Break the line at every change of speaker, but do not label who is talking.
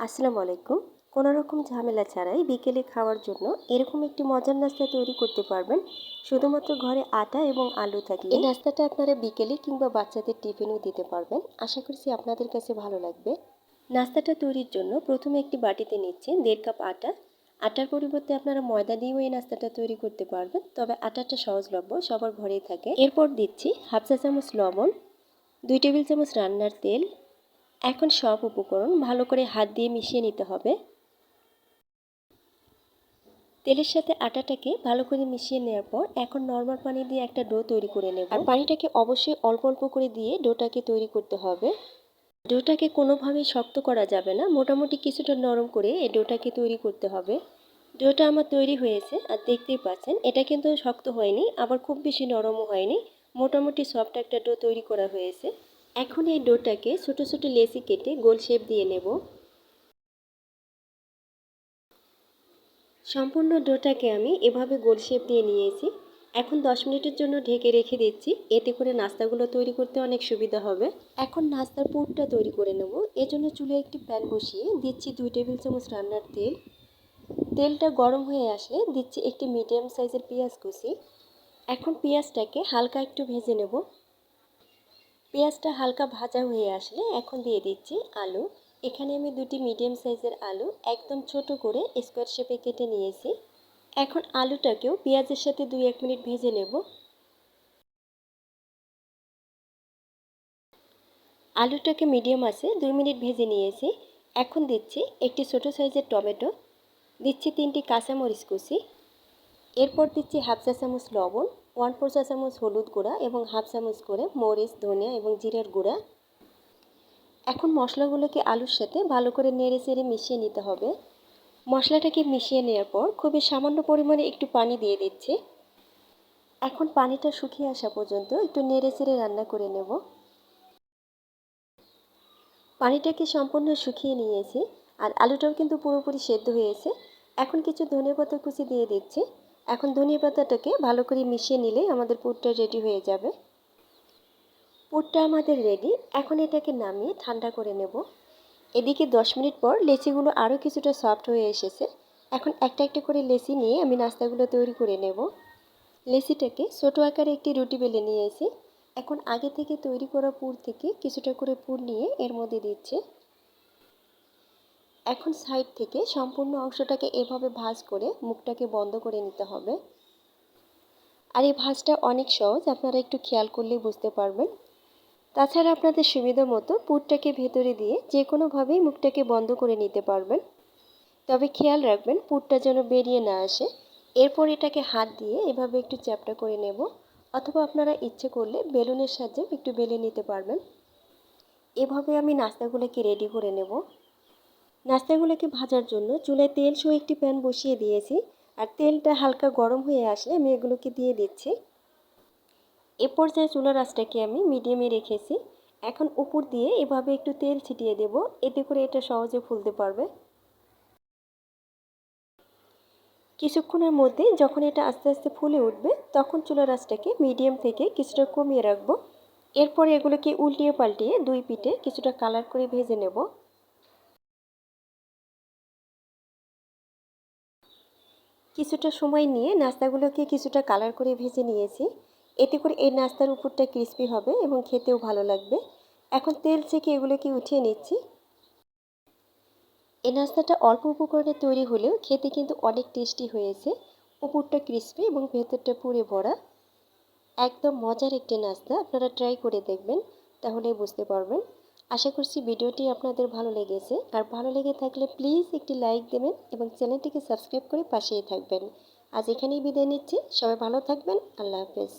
আসসালামু আলাইকুম। কোনো রকম ঝামেলা ছাড়াই বিকেলে খাওয়ার জন্য এরকম একটি মজার নাস্তা তৈরি করতে পারবেন। শুধুমাত্র ঘরে আটা এবং আলু থাকলে এই নাস্তাটা আপনারা বিকেলে কিংবা বাচ্চাদের টিফিনও দিতে পারবেন। আশা করছি আপনাদের কাছে ভালো লাগবে। নাস্তাটা তৈরির জন্য প্রথমে একটি বাটিতে নিচ্ছেন দেড় কাপ আটা। আটার পরিবর্তে আপনারা ময়দা দিয়েও এই নাস্তাটা তৈরি করতে পারবেন। তবে আটাটা সহজলভ্য, সবার ঘরেই থাকে। এরপর দিচ্ছি হাফ চা চামচ লবণ, দুই টেবিল চামচ রান্নার তেল এখন সব উপকরণ ভালো করে হাত দিয়ে মিশিয়ে নিতে হবে। তেলের সাথে আটাটাকে ভালো করে মিশিয়ে নেওয়ার পর এখন নর্মাল পানি দিয়ে একটা ডো তৈরি করে নেব। আর পানিটাকে অবশ্যই অল্প অল্প করে দিয়ে ডোটাকে তৈরি করতে হবে। ডোটাকে কোনোভাবেই শক্ত করা যাবে না মোটামুটি কিছুটা নরম করে এই ডোটাকে তৈরি করতে হবে। ডোটা আমার তৈরি হয়েছে আর দেখতেই পাচ্ছেন এটা কিন্তু শক্ত হয়নি আবার খুব বেশি নরমও হয়নি মোটামুটি সফট একটা ডো তৈরি করা হয়েছে। এখন এই ডোটাকে ছোট ছোট লেসি কেটে গোল শেপ দিয়ে নেব। সম্পূর্ণ ডোটাকে আমি এভাবে গোল শেপ দিয়ে নিয়েছি। এখন দশ মিনিটের জন্য ঢেকে রেখে দিচ্ছি। এতে করে নাস্তাগুলো তৈরি করতে অনেক সুবিধা হবে। এখন নাস্তার পুরটা তৈরি করে নেব। এজন্য চুলে একটি প্যান বসিয়ে দিচ্ছি দুই টেবিল চামচ রান্নার তেল। তেলটা গরম হয়ে আসলে দিচ্ছি একটি মিডিয়াম সাইজের পেঁয়াজ কুচি। এখন পেঁয়াজটাকে হালকা একটু ভেজে নেব। পেঁয়াজটা হালকা ভাজা হয়ে আসলে এখন দিয়ে দিচ্ছি আলু। এখানে আমি দুটি মিডিয়াম সাইজের আলু একদম ছোট করে স্কোয়ার শেপে কেটে নিয়েছি। এখন আলুটাকেও পেঁয়াজের সাথে দুই এক মিনিট ভেজে নেব। আলুটাকে মিডিয়াম আছে দুই মিনিট ভেজে নিয়েছি। এখন দিচ্ছি একটি ছোট সাইজের টমেটো। দিচ্ছি তিনটি কাঁচামরিচ কুচি। এরপর দিচ্ছি হাফ চা চামচ লবণ। ওয়ান ফোর চা চামচ হলুদ গুঁড়া এবং হাফ চামচ করে মরিচ, ধনিয়া এবং জিরের গুঁড়া। এখন মশলাগুলোকে আলুর সাথে ভালো করে নেড়ে চেড়ে মিশিয়ে নিতে হবে। মশলাটাকে মিশিয়ে নেওয়ার পর খুবই সামান্য পরিমাণে একটু পানি দিয়ে দিচ্ছি। এখন পানিটা শুকিয়ে আসা পর্যন্ত একটু নেড়ে চেড়ে রান্না করে নেব। পানিটাকে সম্পূর্ণ শুকিয়ে নিয়েছি, আর আলুটাও কিন্তু পুরোপুরি সেদ্ধ হয়েছে এখন কিছু ধনিয়া পাতা কুচি দিয়ে দিচ্ছি। এখন ধনিয়া পাতাটাকে ভালো করে মিশিয়ে নিলে আমাদের পুরটা রেডি হয়ে যাবে। পুরটা আমাদের রেডি এখন এটাকে নামিয়ে ঠান্ডা করে নেব। এদিকে দশ মিনিট পর লেচিগুলো আরও কিছুটা সফট হয়ে এসেছে। এখন একটা একটা করে লেচি নিয়ে আমি নাস্তাগুলো তৈরি করে নেব। লেচিটাকে ছোটো আকারে একটি রুটি বেলে নিয়েছি। এখন আগে থেকে তৈরি করা পুর থেকে কিছুটা করে পুর নিয়ে এর মধ্যে দিচ্ছে। এখন সাইড থেকে সম্পূর্ণ অংশটাকে এভাবে ভাঁজ করে মুখটাকে বন্ধ করে নিতে হবে। আর এই ভাঁজটা অনেক সহজ, আপনারা একটু খেয়াল করলেই বুঝতে পারবেন। তাছাড়া আপনাদের সুবিধা মতো পুরটাকে ভেতরে দিয়ে যে কোনোভাবেই মুখটাকে বন্ধ করে নিতে পারবেন। তবে খেয়াল রাখবেন, পুরটা যেন বেরিয়ে না আসে। এরপর এটাকে হাত দিয়ে এভাবে একটু চ্যাপটা করে নেব, অথবা আপনারা ইচ্ছে করলে বেলুনের সাহায্যে একটু বেলে নিতে পারবেন। এভাবে আমি নাস্তাগুলোকে রেডি করে নেব। নাস্তাগুলোকে ভাজার জন্য চুলায় তেল সহ একটি প্যান বসিয়ে দিয়েছি আর তেলটা হালকা গরম হয়ে আসলে আমি এগুলোকে দিয়ে দিচ্ছি। এ পর্যায়ে চুলার আঁচটাকে আমি মিডিয়ামে রেখেছি। এখন উপর দিয়ে এভাবে একটু তেল ছিটিয়ে দেব। এতে করে এটা সহজে ফুলতে পারবে। কিছুক্ষণের মধ্যে যখন এটা আস্তে আস্তে ফুলে উঠবে, তখন চুলার আঁচটাকে মিডিয়াম থেকে কিছুটা কমিয়ে রাখব। এরপর এগুলোকে উল্টিয়ে পাল্টিয়ে দুই পিঠে কিছুটা কালার করে ভেজে নেব। কিছুটা সময় নিয়ে নাস্তাগুলোকে কিছুটা কালার করে ভেজে নিয়েছি। এতে করে এই নাস্তার উপরটা ক্রিস্পি হবে এবং খেতেও ভালো লাগবে। এখন তেল থেকে এগুলোকে উঠিয়ে নিচ্ছি। এই নাস্তাটা অল্প উপকরণে তৈরি হলেও খেতে কিন্তু অনেক টেস্টি হয়েছে। উপরটা ক্রিস্পি এবং ভেতরটা পুরে ভরা। একদম মজার একটি নাস্তা। আপনারা ট্রাই করে দেখবেন, তাহলে বুঝতে পারবেন। আশা করছি ভিডিওটি আপনাদের ভালো লেগেছে। আর ভালো লেগে থাকলে প্লিজ একটি লাইক দেবেন এবং চ্যানেলটিকে সাবস্ক্রাইব করে পাশেই থাকবেন। আজ এখানেই বিদায় নিচ্ছি। সবাই ভালো থাকবেন। আল্লাহ হাফেজ।